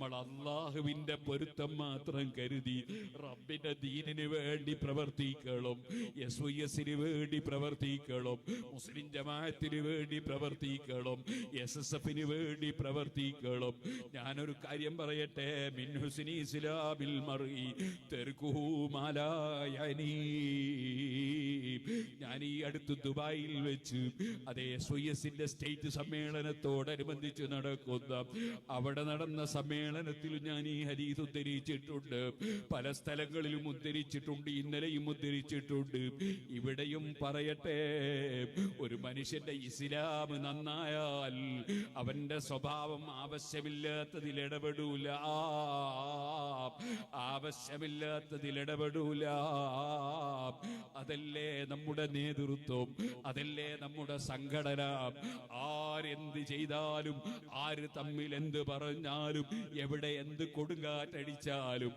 നമ്മൾ അള്ളാഹുവിന്റെ പൊരുത്തം മാത്രം കരുതി റബ്ബിന്റെ ദീനിന് വേണ്ടി പ്രവർത്തിക്കണം എസ് എസിന് വേണ്ടി പ്രവർത്തിക്കണം മുസ്ലിം ജമാഅത്തിന് വേണ്ടി പ്രവർത്തിക്കണം എസ് എസ് എഫിന് വേണ്ടി പ്രവർത്തിക്കണം ഞാനൊരു കാര്യം പറയട്ടെ? മിൻ മറി ഞാൻ ഈ അടുത്ത് ദുബായിൽ വെച്ച് അതേ എസ് വൈ എസിന്റെ സ്റ്റേറ്റ് സമ്മേളനത്തോടനുബന്ധിച്ച് നടക്കുന്ന അവിടെ നടന്ന സമ്മേളനത്തിൽ ഞാൻ ഈ ഹരീത് ഉദ്ധരിച്ചിട്ടുണ്ട്. പല സ്ഥലങ്ങളിലും ഉദ്ധരിച്ചിട്ടുണ്ട് ഇന്നലെയും ഉദ്ധരിച്ചിട്ടുണ്ട്. ഇവിടെയും പറയട്ടെ ഒരു മനുഷ്യന്റെ ഇസ്ലാം നന്നായാൽ അവന്റെ സ്വഭാവം ആവശ്യമില്ലാത്തതിൽ ഇടപെടൂല. ആവശ്യമില്ലാത്തതിൽ ഇടപെടൂല അതല്ലേ നമ്മുടെ നേതൃത്വം? അതല്ലേ നമ്മുടെ സംഘടന? ആരെന്ത് ചെയ്താലും ആര് തമ്മിൽ എന്ത് പറഞ്ഞാലും എവിടെ എന്ത് കൊടുങ്കാറ്റടിച്ചാലും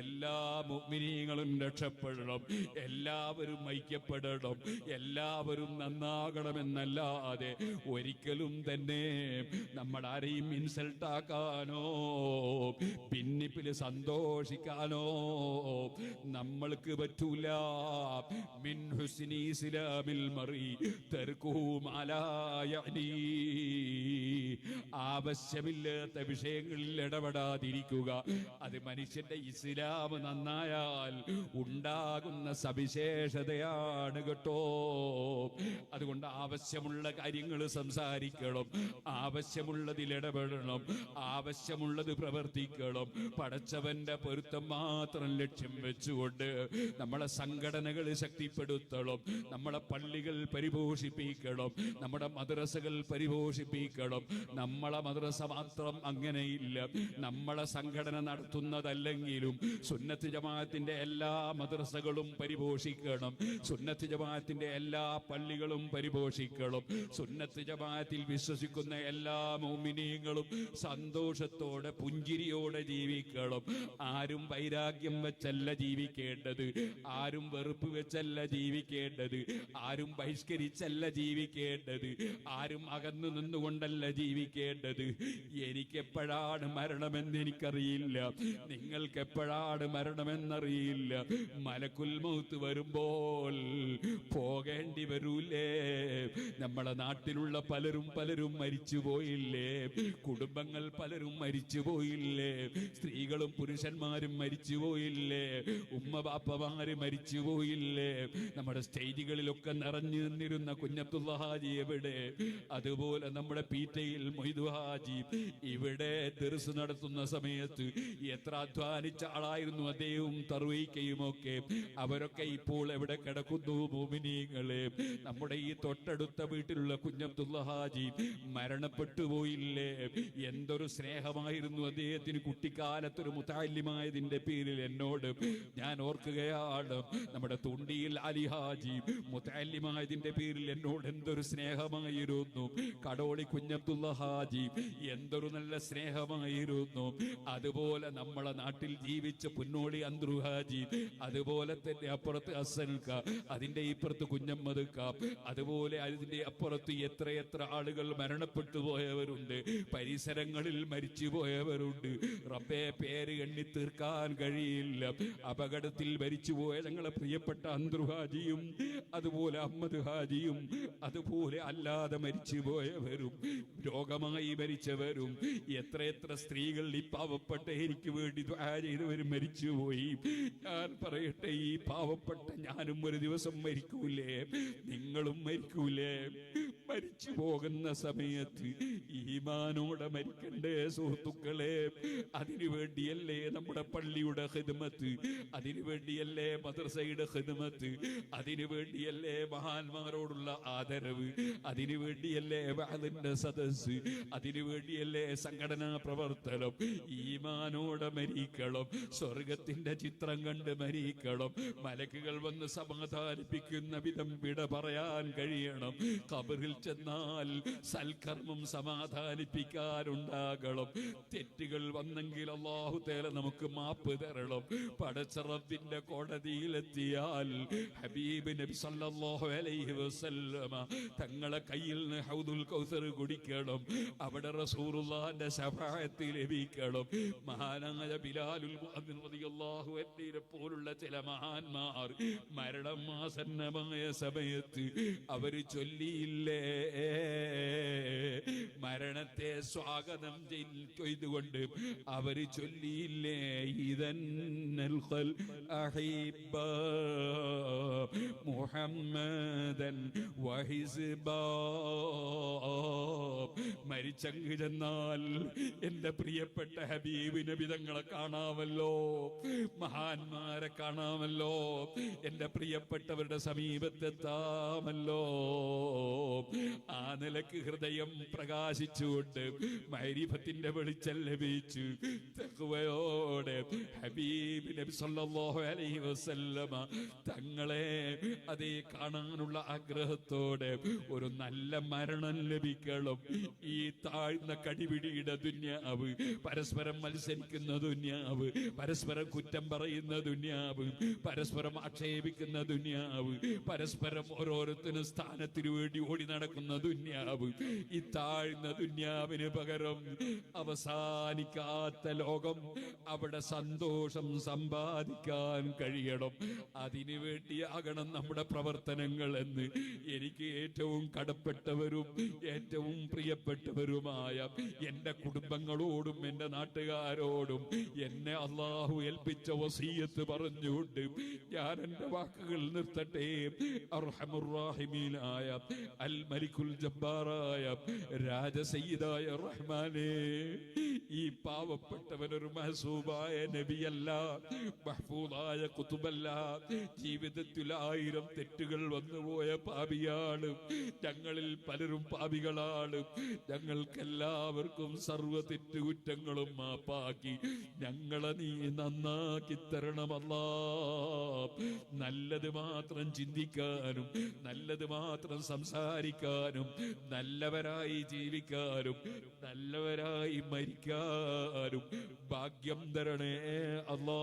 എല്ലാ മുഗ്മിനീങ്ങളും രക്ഷപ്പെടണം. എല്ലാവരും ഐക്യപ്പെടണം. എല്ലാവരും നന്നാകണമെന്നല്ലാതെ ഒരിക്കലും തന്നെ നമ്മൾ ആരെയും ഇൻസൾട്ട് ആക്കാനോ പിന്നിപ്പിൽ സന്തോഷിക്കാനോ നമ്മൾക്ക് പറ്റൂല. മിൻ ഹുസ്നി ഇസ്ലാമിൽ മറി തെർക്കൂമാലായ മാലാ ആവശ്യമില്ലാത്ത വിഷയങ്ങളിൽ ഇടപെടാതിരിക്കുക. അത് മനുഷ്യന്റെ ഇസ്ലാം നന്നായാൽ ഉണ്ടാകുന്ന സവിശേഷതയാണ് കേട്ടോ. അതുകൊണ്ട് ആവശ്യമുള്ള കാര്യങ്ങൾ സംസാരിക്കണം ആവശ്യമുള്ളതിൽ ഇടപെടണം ആവശ്യമുള്ളത് പ്രവർത്തിക്കണം. പടച്ചവന്റെ പൊരുത്തം മാത്രം ലക്ഷ്യം വെച്ചുകൊണ്ട് നമ്മളെ സംഘടനകൾ ശക്തിപ്പെടുത്തണം നമ്മളെ പള്ളികൾ പരിപോഷിപ്പിക്കണം നമ്മുടെ മദ്രസകൾ പരിപോഷിപ്പിക്കണം. നമ്മളെ മദ്രസ മാത്രം അങ്ങനെയില്ല. നമ്മളെ സംഘടന നടത്തുന്നതല്ലെങ്കിലും സുന്നത്ത് ജമാഅത്തിന്റെ എല്ലാ മദ്രസകളും പരിപോഷിക്കണം. സുന്നത്ത് ജമാഅത്തിന്റെ എല്ലാ പള്ളികളും പരിപോഷിക്കണം. സുന്നത്ത് ജമാഅത്തിൽ വിശ്വസിക്കുന്ന എല്ലാ മോമിനിയങ്ങളും സന്തോഷത്തോടെ പുഞ്ചിരിയോടെ ജീവിക്കണം. ആരും വൈരാഗ്യം വെച്ചല്ല ജീവിക്കേണ്ടത്. ആരും വെറുപ്പ് വെച്ചല്ല ജീവിക്കേണ്ടത്. ആരും ബഹിഷ്കരിച്ചല്ല ജീവിക്കേണ്ടത്. ആരും അകന്നു നിന്നുകൊണ്ടല്ല ജീവിക്കേണ്ടത്. എനിക്കെപ്പോഴാണ് മരണമെന്ന് എനിക്കറിയില്ല. നിങ്ങൾക്ക് എപ്പോഴാണ് മരണമെന്നറിയില്ല. മലക്കുൽ മൗത്ത് വരുമ്പോൾ പോകേണ്ടി വരൂലേ. നമ്മളെ നാട്ടിലുള്ള പലരും പലരും മരിച്ചു പോയില്ലേ കുടുംബങ്ങൾ പലരും മരിച്ചു പോയില്ലേ സ്ത്രീകളും പുരുഷന്മാരും മരിച്ചു പോയില്ലേ ഉമ്മ ബാപ്പമാര് മരിച്ചു പോയില്ലേ നമ്മുടെ സ്റ്റേജുകളിലൊക്കെ നിറഞ്ഞു നിന്നിരുന്ന കുഞ്ഞബ്ദുള്ള എവിടെ? അതുപോലെ നമ്മുടെ പീറ്റയിൽ മൊയ്തു ഹാജി ഇവിടെ തെറിസ് നടത്തുന്ന സമയത്ത് എത്ര അധ്വാനിച്ച ആളായിരുന്നു അദ്ദേഹവും തറുവയ്ക്കയും ഒക്കെ. അവരൊക്കെ ഇപ്പോൾ എവിടെ കിടക്കുന്നു മോമിനിയങ്ങളെ? നമ്മുടെ ഈ തൊട്ടടുത്ത വീട്ടിലുള്ള കുഞ്ഞബ്ദുള്ള ഹാജി മരണപ്പെട്ടു പോയില്ലേ? എന്തൊരു സ്നേഹമായിരുന്നു അദ്ദേഹത്തിന് കുട്ടിക്കാലത്തൊരു മുത്താല്യമായതിന്റെ പേരിൽ എന്നോട്. ഞാൻ ഓർക്കുകയാണ് നമ്മുടെ തുണ്ടിയിൽ അലി ഹാജി മുത്താല്യമായതിന്റെ പേരിൽ എന്നോട് എന്തൊരു സ്നേഹമായിരുന്നു. കടോളി കുഞ്ഞബ്ദുള്ള ഹാജി എന്തൊരു നല്ല സ്നേഹമായിരുന്നു. അതുപോലെ നമ്മളെ നാട്ടിൽ ജീവിച്ച പുന്നോളി അന്ത്രുഹാജി അതുപോലെ തന്നെ അപ്പുറത്ത് അസൽക്ക അതിന്റെ ഇപ്പുറത്ത് കുഞ്ഞമ്മതുക്ക അതുപോലെ അതിന്റെ അപ്പുറത്ത് എത്രയെത്ര ആളുകൾ മരണപ്പെട്ടു പോയവരുണ്ട് പരിസരങ്ങളിൽ മരിച്ചു പോയവരുണ്ട്. റബ്ബെ പേര് എണ്ണി തീർക്കാൻ കഴിയില്ല. അപകടത്തിൽ മരിച്ചു പോയ ഞങ്ങളെ പ്രിയപ്പെട്ട അന്ത്രു ഹാജിയും അതുപോലെ അഹമ്മദ് ഹാജിയും അതുപോലെ അല്ലാതെ മരിച്ചു പോയവരും രോഗമായി മരിച്ചവരും എത്രയെത്ര സ്ത്രീകൾ ഈ പാവപ്പെട്ട എനിക്ക് വേണ്ടി ചെയ്തവർ മരിച്ചുപോയി. ഞാൻ പറയട്ടെ ഈ പാവപ്പെട്ട ഞാനും ഒരു ദിവസം മരിക്കൂലേ? നിങ്ങളും മരിക്കൂലേ? മരിച്ചു പോകുന്ന സമയത്ത് ഈമാനോടെ മരിക്കണ്ടേ സുഹൃത്തുക്കളെ? അതിനു വേണ്ടിയല്ലേ നമ്മുടെ പള്ളിയുടെ ഹിദ്മത്ത് അതിനു വേണ്ടിയല്ലേ മദ്രസയുടെ ഹിദ്മത്ത് അതിനു വേണ്ടിയല്ലേ മഹാന്മാരോടുള്ള ആദരവ്? അതിനു വേണ്ടിയല്ലേ വാതിന്റെ സദസ് അതിനു വേണ്ടിയല്ലേ സംഘടനാ പ്രവർത്തനം? ഈമാനോടെ മരിക്കണം. സ്വർഗത്തിന്റെ ചിത്രം കണ്ട് മരിക്കണം. മലക്കുകൾ വന്ന് സമാധാനിപ്പിക്കുന്ന വിധം വിട പറയാൻ കഴിയണം. കബറിൽ ചെന്നാൽ സൽക്കർമ്മം സമാധാനിപ്പിക്കാനുണ്ടാകണം. തെറ്റുകൾ വന്നെങ്കിൽ അള്ളാഹു തേല നമുക്ക് മാപ്പ് തരണം. പടച്ചറബിന്റെ കോടതിയിലെത്തിയാൽ ഹബീബ് നബി സല്ലല്ലാഹു അലൈഹി വസല്ലമ തങ്ങളെ കയ്യിൽ നിന്ന് ഹൗദുൽ കൗസർ കുടിക്കണം. അവിടെ റസൂറുള്ളാന്റെ ശഫായത്ത് ലഭിക്കണം. മഹാനായ ബിലാലുൽ റളിയല്ലാഹു പോലുള്ള ചില മഹാന്മാർ മരണം ആസന്നമായ സമയത്ത് അവർ ചൊല്ലിയില്ലേ? മരണത്തെ സ്വാഗതം ചെയ്തുകൊണ്ട് അവർ ചൊല്ലിയില്ലേ? ഖൽ അഹിബ്ബ മുഹമ്മദൻ വഹിസ്ബ. മരിച്ചങ്ങ് ചെന്നാൽ എന്റെ പ്രിയപ്പെട്ട ഹബീബിന് വിധങ്ങളെ കാണാമല്ലോ. മഹാന്മാരെ കാണാമല്ലോ. എന്റെ പ്രിയപ്പെട്ടവരുടെ സമീപത്തെത്താമല്ലോ ആ നിലയ്ക്ക് ഹൃദയം പ്രകാശിച്ചുകൊണ്ട് മൈരിഫത്തിന്റെ വെളിച്ചം ലഭിച്ചു. തെക്കുവയോടെ ഹബീബ് നബി സല്ലല്ലാഹു അലൈഹി വസല്ലമ തങ്ങളെ അതേ കാണാനുള്ള ആഗ്രഹത്തോടെ ഒരു നല്ല മരണം ലഭിക്കണം. ഈ താഴ്ന്ന കടിപിടിയുടെ ദുന്യാവ് പരസ്പരം മത്സരിക്കുന്ന ദുന്യാവ് പരസ്പരം കുറ്റം പറയുന്ന ദുന്യാവ് പരസ്പരം ആക്ഷേപിക്കുന്ന ദുന്യാവ് പരസ്പരം ഓരോരുത്തരും സ്ഥാനത്തിനു വേണ്ടി ഓടി നടക്കുന്ന ദുന്യാവ്. ഈ താഴ്ന്ന ദുന്യാവിന് പകരം അവസാനിക്കാത്ത ലോകം അവിടെ സന്തോഷം സമ്പാദിക്കാൻ കഴിയണം. അതിനു വേണ്ടിയാകണം നമ്മുടെ പ്രവർത്തനങ്ങൾ എന്ന്. എനിക്ക് ഏറ്റവും കടപ്പെട്ടവരും ഏറ്റവും പ്രിയപ്പെട്ടവരുമായ എന്റെ കുടുംബങ്ങളോടും എന്റെ നാട്ടുകാരോടും എന്നെ അള്ളാഹു ഏൽപ്പിച്ച വസീയത്ത് പറഞ്ഞുകൊണ്ട് ഞാൻ എന്റെ വാക്കുകൾ നിർത്തട്ടെ. അർഹമുറാഹിമീനായ അൽ മലിക്കുൽ ജബ്ബാറായ രാജസയ്യിദായ റഹ്മാനെ ഈ പാവപ്പെട്ടവനൊരു മഹസൂബായ നബിയല്ല മഹ്ഫൂദായ കുത്തുബല്ല ജീവിതത്തിൽ ആയിരം തെറ്റുകൾ വന്നുപോയ പാപിയാണ്. ഞങ്ങളിൽ പലരും പാപികളാണ്. ഞങ്ങൾക്കെല്ലാവർക്കും സർവ തെറ്റുകുറ്റങ്ങളും മാപ്പാക്കി. ഞങ്ങളെ നീ നന്നാക്കി തരണമല്ല. നല്ലത് മാത്രം ചിന്തിക്കാനും നല്ലത് മാത്രം സംസാരിക്കാനും നല്ലവരായി ജീവിക്കാനും നല്ലവരായി മരിക്കാനും ഭാഗ്യം തരണേ അല്ലാ.